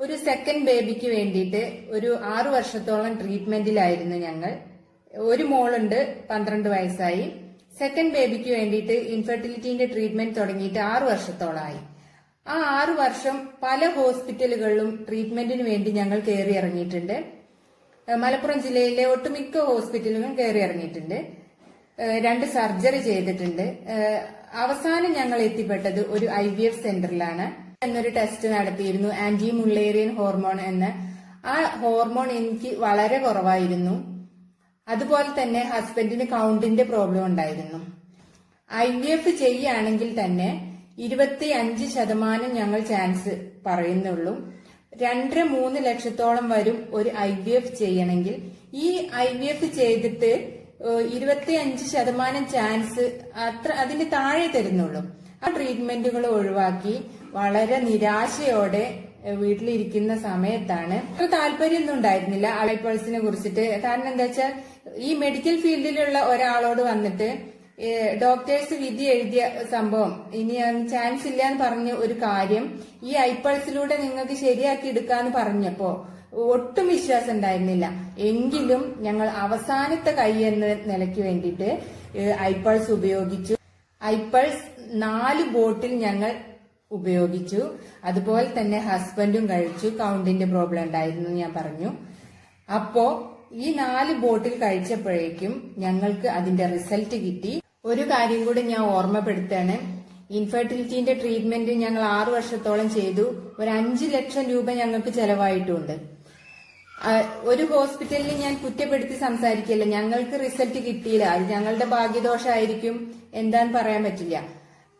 ഒരു സെക്കൻഡ് ബേബിക്ക് വേണ്ടിയിട്ട് ഒരു ആറു വർഷത്തോളം ട്രീറ്റ്മെന്റിലായിരുന്നു ഞങ്ങൾ. ഒരു മോളുണ്ട് പന്ത്രണ്ട് വയസ്സായി. സെക്കൻഡ് ബേബിക്ക് വേണ്ടിയിട്ട് ഇൻഫെർട്ടിലിറ്റിന്റെ ട്രീറ്റ്മെന്റ് തുടങ്ങിയിട്ട് ആറു വർഷത്തോളമായി ആ ആറു വർഷം പല ഹോസ്പിറ്റലുകളിലും ട്രീറ്റ്മെന്റിന് വേണ്ടി ഞങ്ങൾ കയറി ഇറങ്ങിയിട്ടുണ്ട്. മലപ്പുറം ജില്ലയിലെ ഒട്ടുമിക്ക ഹോസ്പിറ്റലുകളും കയറി ഇറങ്ങിയിട്ടുണ്ട്. രണ്ട് സർജറി ചെയ്തിട്ടുണ്ട്. അവസാനം ഞങ്ങൾ എത്തിപ്പെട്ടത് ഒരു ഐ വി എഫ് സെന്ററിലാണ് എന്നൊരു ടെസ്റ്റ് നടത്തിയിരുന്നു ആന്റി മുള്ളേറിയൻ ഹോർമോൺ എന്ന്. ആ ഹോർമോൺ എനിക്ക് വളരെ കുറവായിരുന്നു. അതുപോലെ തന്നെ ഹസ്ബൻഡിന് കൗണ്ടിന്റെ പ്രോബ്ലം ഉണ്ടായിരുന്നു. ഐ വി എഫ് ചെയ്യുകയാണെങ്കിൽ തന്നെ ഇരുപത്തി അഞ്ച് ശതമാനം ഞങ്ങൾ ചാൻസ് പറയുന്നുള്ളൂ. രണ്ടര മൂന്ന് ലക്ഷത്തോളം വരും ഒരു ഐ വി എഫ് ചെയ്യണമെങ്കിൽ. ഈ ഐ വി എഫ് ചെയ്തിട്ട് ഇരുപത്തി അഞ്ച് ശതമാനം ചാൻസ് അത്ര അതിന് താഴെ തരുന്നുള്ളൂ. ആ ട്രീറ്റ്മെന്റുകൾ ഒഴിവാക്കി വളരെ നിരാശയോടെ വീട്ടിലിരിക്കുന്ന സമയത്താണ്. താല്പര്യമൊന്നും ഉണ്ടായിരുന്നില്ല. ഐപ്പൾസിനെ കുറിച്ചിട്ട്. കാരണം എന്താ വെച്ചാൽ ഈ മെഡിക്കൽ ഫീൽഡിലുള്ള ഒരാളോട് വന്നിട്ട് ഡോക്ടേഴ്സ് വിധി എഴുതിയ സംഭവം ഇനി ചാൻസ് ഇല്ല എന്ന് പറഞ്ഞ ഒരു കാര്യം ഈ ഐപ്പൾസിലൂടെ നിങ്ങൾക്ക് ശരിയാക്കി എടുക്കാന്ന് പറഞ്ഞപ്പോ ഒട്ടും വിശ്വാസം ഉണ്ടായിരുന്നില്ല. എങ്കിലും ഞങ്ങൾ അവസാനത്തെ കൈ എന്ന നിലയ്ക്ക് വേണ്ടിയിട്ട് ഐപ്പൾസ് ഉപയോഗിച്ചു. ഐപ്പൾസ് നാല് ബോട്ടിൽ ഞങ്ങൾ ഉപയോഗിച്ചു. അതുപോലെ തന്നെ ഹസ്ബൻഡും കഴിച്ചു. കൗണ്ടിന്റെ പ്രോബ്ലം ഉണ്ടായിരുന്നു ഞാൻ പറഞ്ഞു. അപ്പോ ഈ നാല് ബോട്ടിൽ കഴിച്ചപ്പോഴേക്കും ഞങ്ങൾക്ക് അതിന്റെ റിസൾട്ട് കിട്ടി. ഒരു കാര്യം കൂടി ഞാൻ ഓർമ്മപ്പെടുത്താണ് ഇൻഫെർട്ടിലിറ്റിന്റെ ട്രീറ്റ്മെന്റ് ഞങ്ങൾ ആറു വർഷത്തോളം ചെയ്തു. ഒരു അഞ്ചു ലക്ഷം രൂപ ഞങ്ങൾക്ക് ചെലവായിട്ടുണ്ട്. ഒരു ഹോസ്പിറ്റലിൽ ഞാൻ കുറ്റപ്പെടുത്തി സംസാരിക്കില്ല. ഞങ്ങൾക്ക് റിസൾട്ട് കിട്ടിയില്ല. അത് ഞങ്ങളുടെ ഭാഗ്യദോഷമായിരിക്കും എന്താന്ന് പറയാൻ പറ്റില്ല.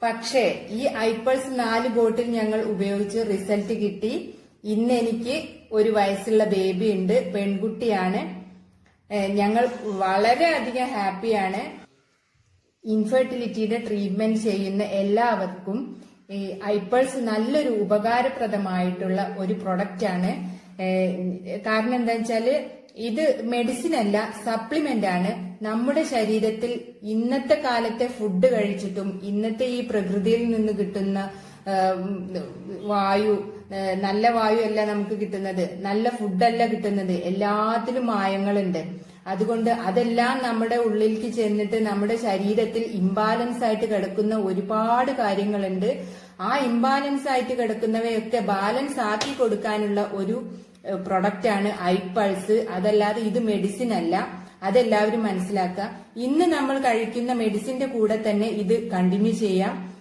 പക്ഷേ ഈ ഐപ്പൾസ് നാല് ബോട്ടിൽ ഞങ്ങൾ ഉപയോഗിച്ച് റിസൾട്ട് കിട്ടി. ഇന്ന് എനിക്ക് ഒരു വയസ്സുള്ള ബേബി ഉണ്ട്. പെൺകുട്ടിയാണ്. ഞങ്ങൾ വളരെ അധികം ഹാപ്പിയാണ് ഇൻഫെർട്ടിലിറ്റിയുടെ ട്രീറ്റ്മെന്റ് ചെയ്യുന്ന എല്ലാവർക്കും. ഈ ഐപ്പൾസ് നല്ലൊരു ഉപകാരപ്രദമായിട്ടുള്ള ഒരു പ്രൊഡക്റ്റ് ആണ് കാരണം എന്താ വെച്ചാൽ ഇത് മെഡിസിൻ അല്ല സപ്ലിമെന്റ് ആണ് നമ്മുടെ ശരീരത്തിൽ ഇന്നത്തെ കാലത്തെ ഫുഡ് കഴിച്ചിട്ടും ഇന്നത്തെ ഈ പ്രകൃതിയിൽ നിന്ന് കിട്ടുന്ന വായു നല്ല വായു അല്ല നമുക്ക് കിട്ടുന്നത്. നല്ല ഫുഡല്ല കിട്ടുന്നത്. എല്ലാത്തിലും മായങ്ങളുണ്ട്. അതുകൊണ്ട് അതെല്ലാം നമ്മുടെ ഉള്ളിലേക്ക് ചെന്നിട്ട് നമ്മുടെ ശരീരത്തിൽ ഇംബാലൻസ് ആയിട്ട് കിടക്കുന്ന ഒരുപാട് കാര്യങ്ങളുണ്ട്. ആ ഇംബാലൻസ് ആയിട്ട് കിടക്കുന്നവയൊക്കെ ബാലൻസ് ആക്കി കൊടുക്കാനുള്ള ഒരു പ്രൊഡക്റ്റ് ആണ് ഐപ്പൾസ് അതല്ലാതെ ഇത് മെഡിസിൻ അല്ല. അതെല്ലാവരും മനസ്സിലാക്കുക. ഇന്ന് നമ്മൾ കഴിക്കുന്ന മെഡിസിന്റെ കൂടെ തന്നെ ഇത് കണ്ടിന്യൂ ചെയ്യാം.